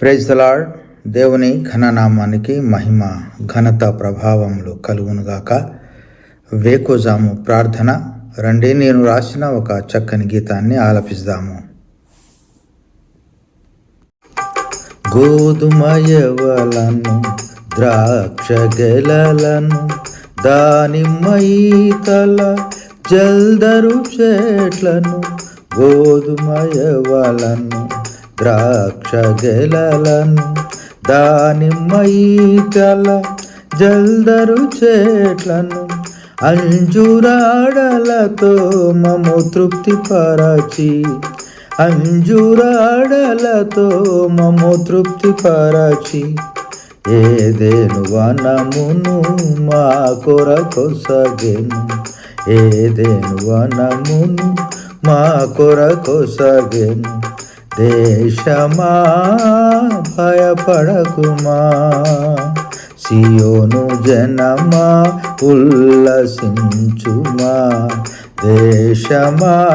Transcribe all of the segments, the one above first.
Praise the Lord దేవుని ఘననామానికి మహిమ ఘనత ప్రభావములు కలుగునుగాక. వేకోజాము ప్రార్థన. రండి నేను రాసిన ఒక చక్కని గీతాన్ని ఆలపిస్తాము. గోధుమయవలను ద్రాక్ష గెలలను దానిమ్మ జల్దరు చెట్లను గోధుమయవలను ద్రాక్ష గెలలను దానిమ్మ ఈతల జల్దరు చెట్లను అంజురాడలతో మము తృప్తి పరచి. అంజురాడలతో మము తృప్తి పరచి. ఏదేను వనమును మా కొరకొసగెను ఏదేను వనమును మా కొరకొసగెను దేశమా? భయపడకుమా? సియోను జనమా? ఉల్లసించుమా? దేశమా?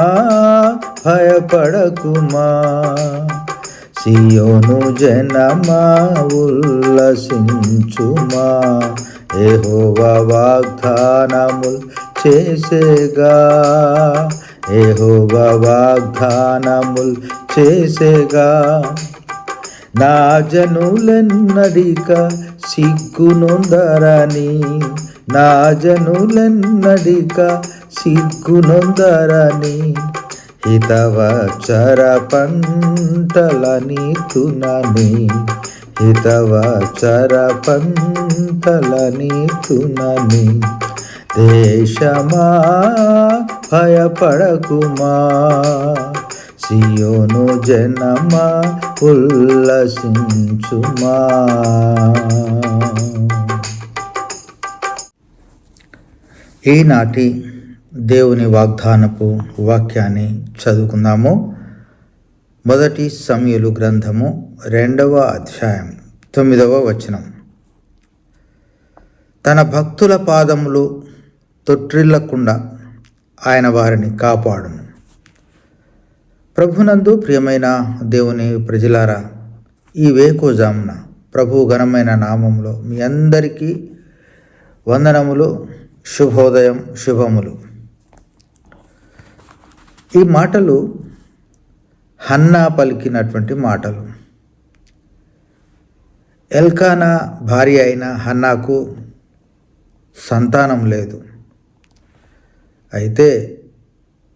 భయపడకుమా? సియోను జనమా? ఉల్లసించుమా? ఏహో వాగ్దానములు చేసేగా. ఏహోవ వాగ్దానముల్ చేసేగా. నా జనులెన్నడిక సిగ్గునొందరని నా జనులెన్నడిక సిగ్గునొందరని హితవచర పంటలని తునని హితవచర పంటలని తునని దేశమా? భయపడకుమా? సియోను జనమా? ఉల్లసించుమా? ఈనాటి దేవుని వాగ్దానపు వాక్యాన్ని చదువుకుందాము. మొదటి సమయలు గ్రంథము రెండవ అధ్యాయం తొమ్మిదవ వచనం. తన భక్తుల పాదములు తొట్టిల్లకుండా ఆయన వారిని కాపాడును. ప్రభునందు ప్రియమైన దేవుని ప్రజలారా ఈ వేకోజామున ప్రభు ఘనమైన నామంలో మీ అందరికీ వందనములు శుభోదయం శుభములు. ఈ మాటలు హన్నా పలికినటువంటి మాటలు. ఎల్కానా భార్య అయిన హన్నాకు సంతానం లేదు. అయితే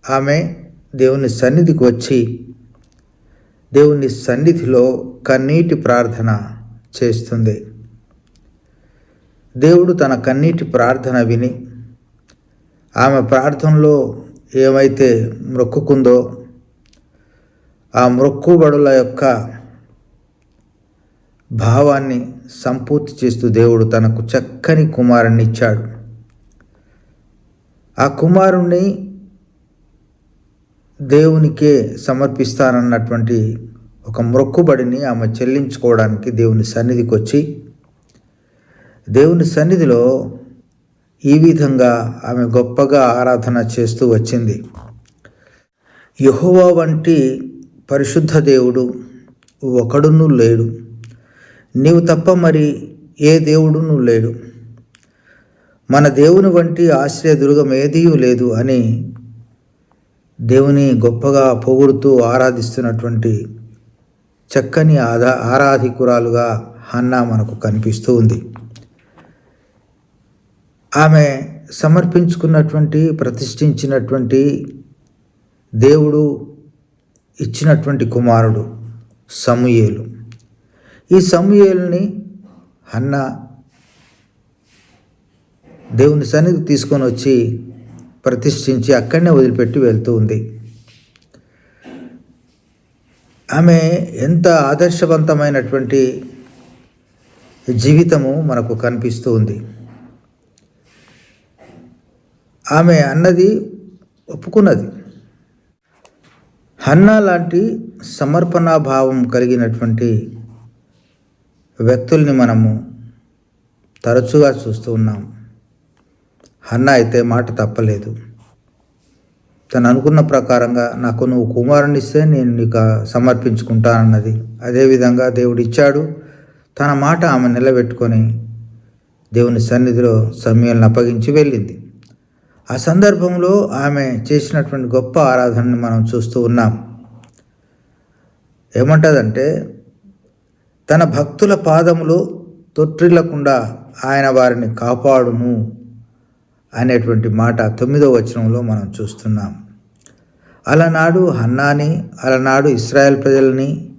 ఆమె దేవుని సన్నిధికి వచ్చి దేవుని సన్నిధిలో కన్నీటి ప్రార్థన చేస్తుంది. దేవుడు తన కన్నీటి ప్రార్థన విని ఆమె ప్రార్థనలో ఏమైతే మొక్కుకుందో ఆ మొక్కుబడుల యొక్క భావాన్ని సంపూర్తి చేస్తూ దేవుడు తనకు చక్కని కుమారుణ్ణి ఇచ్చాడు. ఆ కుమారుణ్ణి దేవునికే సమర్పిస్తానన్నటువంటి ఒక మొక్కుబడిని ఆమె చెల్లించుకోవడానికి దేవుని సన్నిధికి వచ్చి దేవుని సన్నిధిలో ఈ విధంగా ఆమె గొప్పగా ఆరాధన చేస్తూ వచ్చింది. యహోవా వంటి పరిశుద్ధ దేవుడు ఒకడును లేడు. నీవు తప్ప మరి ఏ దేవుడును లేడు. మన దేవుని వంటి ఆశ్రయ దుర్గం ఏదీ లేదు అని దేవుని గొప్పగా పొగుడుతూ ఆరాధిస్తున్నటువంటి చక్కని ఆదా ఆరాధికురాలుగా హన్న మనకు కనిపిస్తూ ఉంది. ఆమె సమర్పించుకున్నటువంటి ప్రతిష్ఠించినటువంటి దేవుడు ఇచ్చినటువంటి కుమారుడు సమూయేలు. ఈ సమూయేలుని హన్న దేవుని సన్నిధి తీసుకొని వచ్చి ప్రతిష్ఠించి అక్కడనే వదిలిపెట్టి వెళ్తూ ఉంది. ఆమె ఎంత ఆదర్శవంతమైనటువంటి జీవితము మనకు కనిపిస్తూ ఉంది. ఆమె అన్నది ఒప్పుకున్నది. హన్నా లాంటి సమర్పణాభావం కలిగినటువంటి వ్యక్తుల్ని మనము తరచుగా చూస్తూ ఉన్నాము అన్న అయితే మాట తప్పలేదు. తను అనుకున్న ప్రకారంగా నాకు నువ్వు కుమారుని ఇస్తే నేను నీకు సమర్పించుకుంటానన్నది అదేవిధంగా దేవుడు ఇచ్చాడు తన మాట ఆమె నిలబెట్టుకొని దేవుని సన్నిధిలో సమయాలను అప్పగించి వెళ్ళింది. ఆ సందర్భంలో ఆమె చేసినటువంటి గొప్ప ఆరాధనని మనం చూస్తూ ఉన్నాం. ఏమంటదంటే తన భక్తుల పాదములు తొట్టిల్లకుండా ఆయన వారిని కాపాడును అనేటువంటి మాట తొమ్మిదో వచనంలో మనం చూస్తున్నాం. అలనాడు హన్నాని అలనాడు ఇస్రాయల్ ప్రజల్ని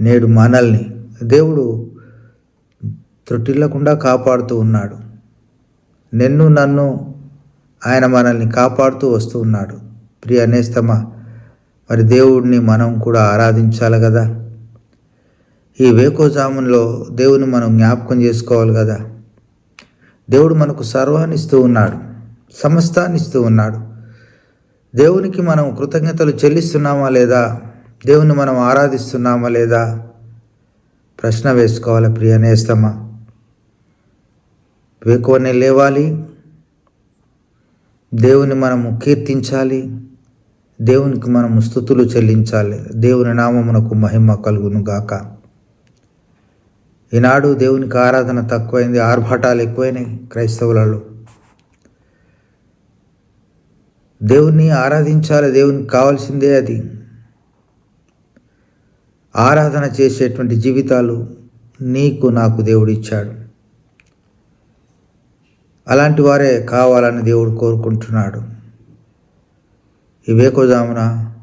నేడు మనల్ని. దేవుడు త్రొట్టిల్లకుండా కాపాడుతూ ఉన్నాడు. నిన్ను నన్ను ఆయన మనల్ని కాపాడుతూ వస్తూ ఉన్నాడు. ప్రియ నేస్తమ మరి దేవుడిని మనం కూడా ఆరాధించాలి కదా? ఈ వేకోజాములో దేవుని మనం జ్ఞాపకం చేసుకోవాలి కదా? దేవుడు మనకు సర్వాన్ని ఇస్తూ ఉన్నాడు. సమస్తాన్నిస్తూ ఉన్నాడు. దేవునికి మనం కృతజ్ఞతలు చెల్లిస్తున్నామా లేదా? దేవుని మనం ఆరాధిస్తున్నామా లేదా? ప్రశ్న వేసుకోవాలి ప్రియ నేస్తమా వేకువనే లేవాలి. దేవుని మనము కీర్తించాలి. దేవునికి మనము స్థుతులు చెల్లించాలి. దేవుని నామమునకు మహిమ కలుగును గాక. ఈనాడు దేవునికి ఆరాధన తక్కువైంది ఆర్భాటాలు ఎక్కువైనాయి క్రైస్తవులలో. దేవుణ్ణి ఆరాధించాలి దేవునికి కావాల్సిందే అది. ఆరాధన చేసేటువంటి జీవితాలు నీకు నాకు దేవుడు ఇచ్చాడు. అలాంటి వారే కావాలని దేవుడు కోరుకుంటున్నాడు. ఈ వేకోజామున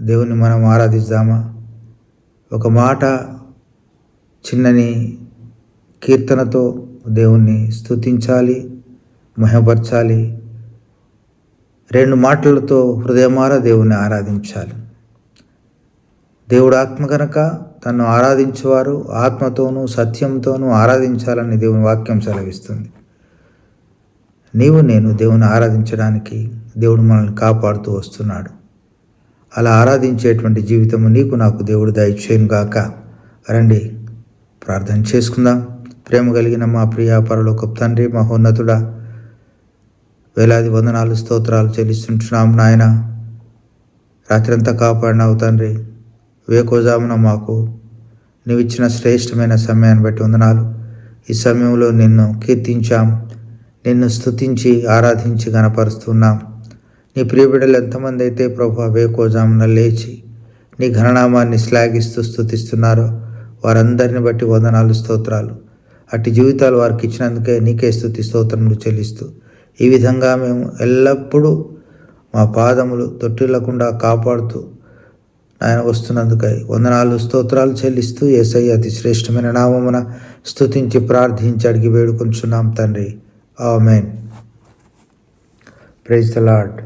దేవుని మనం ఆరాధిద్దామా? ఒక మాట చిన్నని కీర్తనతో దేవుణ్ణి స్తుతించాలి మహపరచాలి రెండు మాటలతో హృదయమారా దేవుణ్ణి ఆరాధించాలి. దేవుడు ఆత్మ కనుక తను ఆరాధించేవారు ఆత్మతోనూ సత్యంతోనూ ఆరాధించాలని దేవుని వాక్యం సెలవిస్తుంది. నీవు నేను దేవుని ఆరాధించడానికి దేవుడు మనల్ని కాపాడుతూ వస్తున్నాడు. అలా ఆరాధించేటువంటి జీవితము నీకు నాకు దేవుడు దయచేయను గాక. రండి ప్రార్థన చేసుకుందాం. ప్రేమ కలిగిన మా ప్రియ పరలోక తండ్రి మహోన్నతుడా వేలాది వందనాలు స్తోత్రాలు చెల్లిస్తుంటున్నాం నాయన. రాత్రంతా కాపాడినావు తండ్రి. వేకోజామున మాకు నీవిచ్చిన శ్రేష్టమైన సమయాన్ని బట్టి వందనాలు. ఈ సమయంలో నిన్ను కీర్తించాం నిన్ను స్తుతించి ఆరాధించి గనపరుస్తున్నాం నీ ప్రియబిడ్డలు ఎంతమంది అయితే ప్రభు వేకోజామున లేచి నీ ఘననామాన్ని శ్లాఘిస్తూ స్థుతిస్తున్నారో వారందరిని బట్టి వందనాలు స్తోత్రాలు. అట్టి జీవితాలు వారికి ఇచ్చినందుకే నీకే స్థుతి స్తోత్రములు చెల్లిస్తూ ఈ విధంగా మేము ఎల్లప్పుడూ మా పాదములు తొట్టిల్లకుండా కాపాడుతూ ఆయన వస్తున్నందుకై వందనాలు స్తోత్రాలు చెల్లిస్తూ ఏసై అతి శ్రేష్టమైన నామమున స్తుతించి ప్రార్థించి అడిగి వేడుకొంచున్నాం తండ్రి. ఆమెన్. Praise the lord